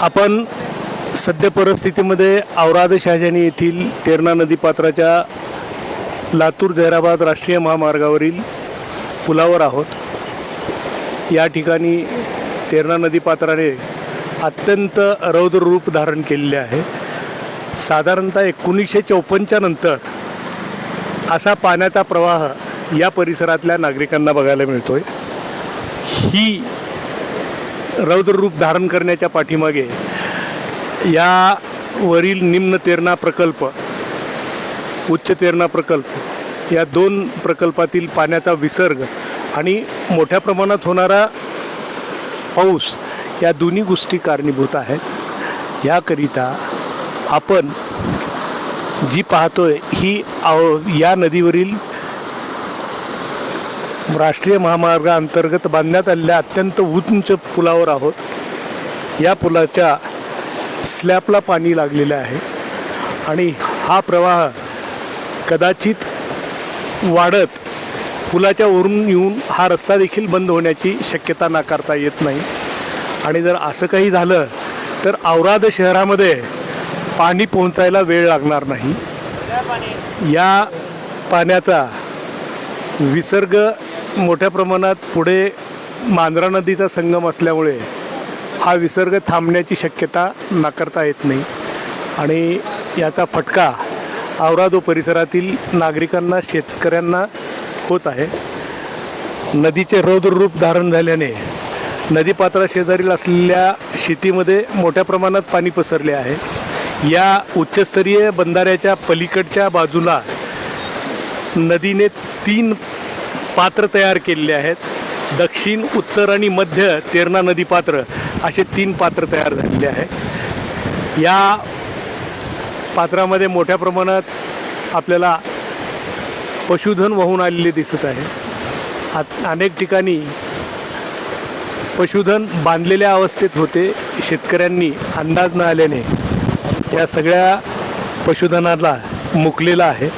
आपण सध्या परिस्थितीमध्ये औराद शहाजानी येथील तेरणा नदीपात्राच्या लातूर जैराबाद राष्ट्रीय महामार्गावरील पुलावर आहोत. या ठिकाणी तेरणा नदीपात्राने अत्यंत रौद्र रूप धारण केलेले आहे. साधारणतः एकोणीसशे चौपन्नच्या नंतर असा पाण्याचा प्रवाह या परिसरातल्या नागरिकांना बघायला मिळतो आहे ही रौद्र रूप धारण करण्याच्या पाठीमागे या वरील निम्न तेरणा प्रकल्प उच्च तेरणा प्रकल्प या दोन प्रकल्पातील पाण्याचा विसर्ग आणि मोठ्या प्रमाणात होणारा पाऊस या दोन्ही गोष्टी कारणीभूत आहेत. याकरिता आपण जी पाहतोय ही आव या नदीवरील राष्ट्रीय महामार्गाअंतर्गत बांधण्यात आलेल्या अत्यंत उंच पुलावर आहोत. या पुलाच्या स्लॅबला पाणी लागलेलं आहे. आणि हा प्रवाह कदाचित वाढत पुलाच्या वरून येऊन हा रस्ता देखील बंद होण्याची शक्यता नाकारता येत नाही. आणि जर असं काही झालं तर औराद शहरामध्ये पाणी पोहोचायला वेळ लागणार नाही. या पाण्याचा विसर्ग मोठ्या प्रमाणात पुढे मांजरा नदीचा संगम असल्यामुळे हा विसर्ग थांबण्याची शक्यता नाकारता येत नाही. आणि याचा फटका आवरादो परिसरातील नागरिकांना शेतकऱ्यांना होत आहे. नदीचे रौद्र रूप धारण झाल्याने नदीपात्राशेजारील असलेल्या शेतीमध्ये मोठ्या प्रमाणात पाणी पसरले आहे. या उच्चस्तरीय बंधाऱ्याच्या पलीकडच्या बाजूला नदीने तीन पात्र तयार केलेले आहेत. दक्षिण उत्तर आणि मध्य तेरणा नदी पात्र असे तीन पात्र तयार झालेले आहे या पात्रामध्ये मोठ्या प्रमाणात आपल्याला पशुधन वाहून आलेले दिसत आहे. आ- अनेक ठिकाणी पशुधन बांधलेल्या अवस्थेत होते. शेतकऱ्यांनी अंदाज न आल्याने या सगळ्या पशुधनाला मुकलेला आहे.